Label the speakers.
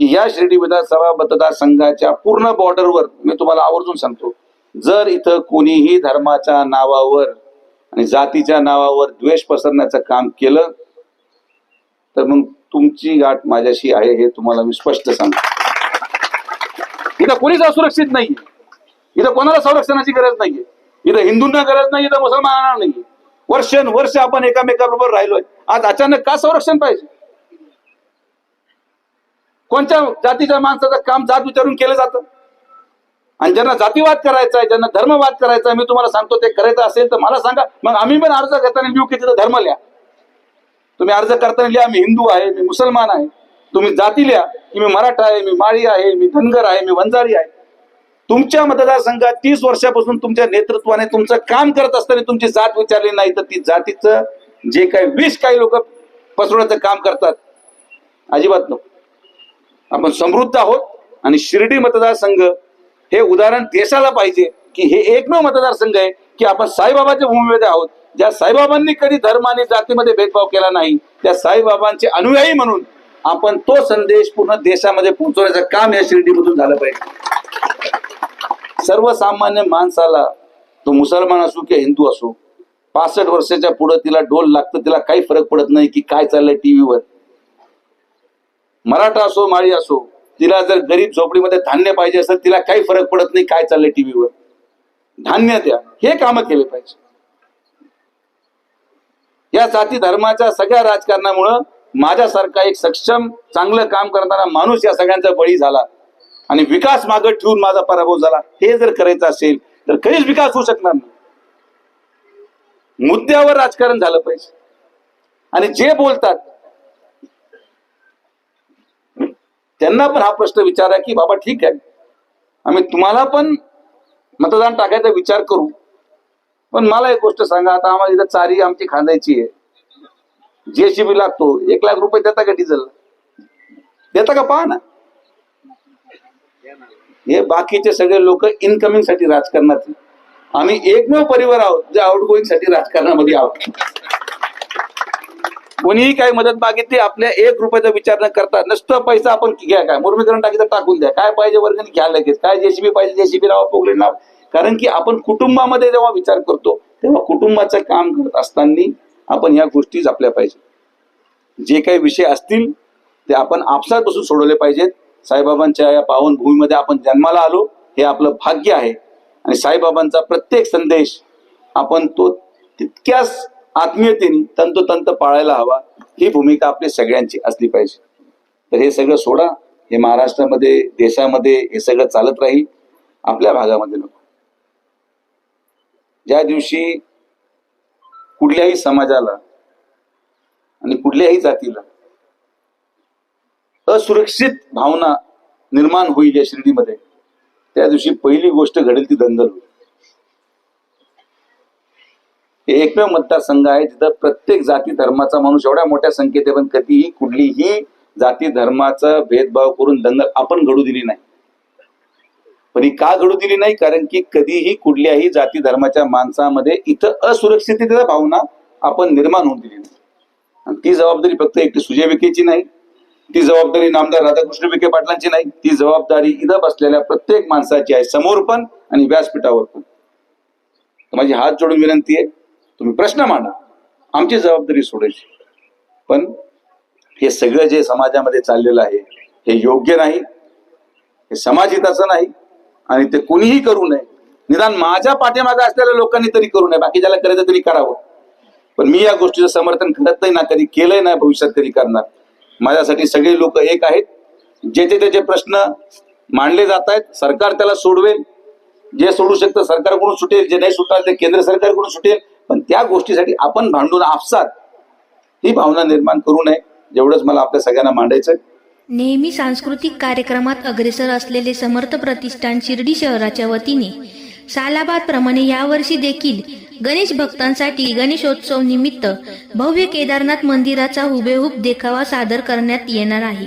Speaker 1: की या शिर्डी विधानसभा मतदारसंघाच्या पूर्ण बॉर्डरवर मी तुम्हाला आवर्जून सांगतो जर इथं कोणीही धर्माच्या नावावर आणि जातीच्या नावावर द्वेष पसरण्याचं काम केलं तर मग तुमची गाठ माझ्याशी आहे हे तुम्हाला मी स्पष्ट सांगतो. इथं कोणीच असुरक्षित नाहीये. इथं कोणाला संरक्षणाची गरज नाहीये. इथं हिंदूंना गरज नाही इथं मुसलमानांना नाहीये. वर्ष आपण एकामेकाबरोबर राहिलोय. आज अचानक का संरक्षण पाहिजे? कोणत्या जातीच्या माणसाचं काम जात विचारून केलं जातं? आणि ज्यांना जातीवाद करायचा आहे ज्यांना धर्मवाद करायचा आहे मी तुम्हाला सांगतो ते करायचं असेल तर मला सांगा. मग आम्ही पण अर्ज करताना लिहू की तिथं धर्म लिहा. तुम्ही अर्ज करताना लिहा मी हिंदू आहे मी मुसलमान आहे. तुम्ही जाती लिहा की मी मराठा आहे मी माळी आहे मी धनगर आहे मी वंजारी आहे. तुमच्या मतदारसंघात तीस वर्षापासून तुमच्या नेतृत्वाने तुमचं काम करत असताना तुमची जात विचारली नाही तर ती जातीचं जे काही विष काही लोक पसरवण्याचं काम करतात. अजिबात नको. आपण समृद्ध आहोत आणि शिर्डी मतदारसंघ हे उदाहरण देशाला पाहिजे की हे एकमेव मतदारसंघ आहे की आपण साईबाबाच्या भूमीमध्ये आहोत. ज्या साईबाबांनी कधी धर्म आणि जातीमध्ये भेदभाव केला नाही त्या साईबाबांचे अनुयायी म्हणून आपण तो संदेश पूर्ण देशामध्ये पोहोचवण्याचं काम या शिर्डीमधून झालं पाहिजे. सर्वसामान्य माणसाला तो मुसलमान असो किंवा हिंदू असो पासष्ट वर्षाच्या पुढे तिला डोल लागतं तिला काही फरक पडत नाही की काय चाललंय टीव्हीवर मराठा असो माळी असो तिला जर गरीब झोपडीमध्ये धान्य पाहिजे असेल तिला काही फरक पडत नाही काय चाललंय टीव्हीवर. धान्य द्या. हे काम केले पाहिजे. या जाती धर्माच्या सगळ्या राजकारणामुळं माझ्यासारखा एक सक्षम चांगलं काम करणारा माणूस या सगळ्यांचा बळी झाला. आणि विकास मागं ठेवून माझा पराभव झाला. हे जर करायचं असेल तर कधीच विकास होऊ शकणार नाही. मुद्द्यावर राजकारण झालं पाहिजे. आणि जे बोलतात त्यांना पण हा प्रश्न विचारा की बाबा ठीक आहे. आम्ही तुम्हाला पण मतदान टाकायचा विचार करू. पण मला एक गोष्ट सांगा. आता आम्हाला इथं चारी आमची खांदायची आहे. जेसीबी लागतो. एक लाख रुपये देता का डिझेल देता का? पहा ना. हे बाकीचे सगळे लोक इनकमिंगसाठी राजकारणात आम्ही एकमेव परिवार आहोत. जे आउटगोईंगसाठी राजकारणामध्ये आहोत. कोणीही काही मदत मागितली आपल्या एक रुपयाचा विचार न करता नसतं पैसा आपण घ्या काय? मुरमीकरण टाकीचं टाकून द्या. काय पाहिजे वर्गणी घ्या लगेच. काय जेसीबी पाहिजे जेसीबी लावा पोगले लाव. कारण की आपण कुटुंबामध्ये जेव्हा विचार करतो तेव्हा कुटुंबाचं काम करत असताना आपण ह्या गोष्टी जपल्या पाहिजे जे काही विषय असतील ते आपण आपसात बसून सोडवले पाहिजेत. साईबाबांच्या या पावन भूमीमध्ये आपण जन्माला आलो हे आपलं भाग्य आहे. आणि साईबाबांचा प्रत्येक संदेश आपण तो तितक्याच आत्मीयतेने तंतोतंत पाळायला हवा ही भूमिका आपली सगळ्यांची असली पाहिजे. तर हे सगळं सोडा हे महाराष्ट्रामध्ये देशामध्ये हे सगळं चालत राहील आपल्या भागामध्ये नको. ज्या दिवशी कुठल्याही समाजाला आणि कुठल्याही जातीला असुरक्षित भावना निर्माण होईल या शिर्डीमध्ये त्या दिवशी पहिली गोष्ट घडेल ती दंगल होईल. हे एकमेव मतदारसंघ आहे जिथं प्रत्येक जाती धर्माचा माणूस एवढ्या मोठ्या संख्येत आहे पण कधीही कुठलीही जाती धर्माचा भेदभाव करून दंगल आपण घडू दिली नाही. पण ही का घडू दिली नाही? कारण की कधीही कुठल्याही जाती धर्माच्या माणसामध्ये इथं असुरक्षिततेचा भावना आपण निर्माण होऊन दिली नाही. आणि ती जबाबदारी फक्त एकटी सुजय विखेची नाही ती जबाबदारी नामदार राधाकृष्ण विखे पाटलांची नाही ती जबाबदारी इथं बसलेल्या प्रत्येक माणसाची आहे समोर पण आणि व्यासपीठावर पण. माझी हात जोडून विनंती आहे तुम्ही प्रश्न मांडा. आमची जबाबदारी सोडायची. पण हे सगळं जे समाजामध्ये चाललेलं आहे हे योग्य नाही. हे समाजहिताचं नाही. आणि ते कुणीही करू नये. निदान माझ्या पाठीमागे असलेल्या लोकांनी तरी करू नये. बाकी ज्याला करायचं तरी करावं. पण मी या गोष्टीचं समर्थन करत नाही ना कधी केलंय ना भविष्यात कधी करणार. माझ्यासाठी सगळे लोक एक आहेत. जे त्याचे प्रश्न मांडले जात आहेत. सरकार त्याला सोडवेल. जे सोडू शकतं सरकारकडून सुटेल. जे नाही सुटणार ते केंद्र सरकारकडून सुटेल. पण त्या गोष्टीसाठी आपण भांडून आपसात ही भावना निर्माण करू नये जेवढंच मला आपल्या सगळ्यांना मांडायचं
Speaker 2: नेहमी सांस्कृतिक कार्यक्रमात अग्रेसर असलेले समर्थ प्रतिष्ठान शिर्डी शहराच्या वतीने. सालाबाद प्रमाणे यावर्षी देखील गणेश भक्तांसाठी गणेशोत्सव निमित्त भव्य केदारनाथ मंदिराचा हुबेहूब देखावा सादर करण्यात येणार आहे.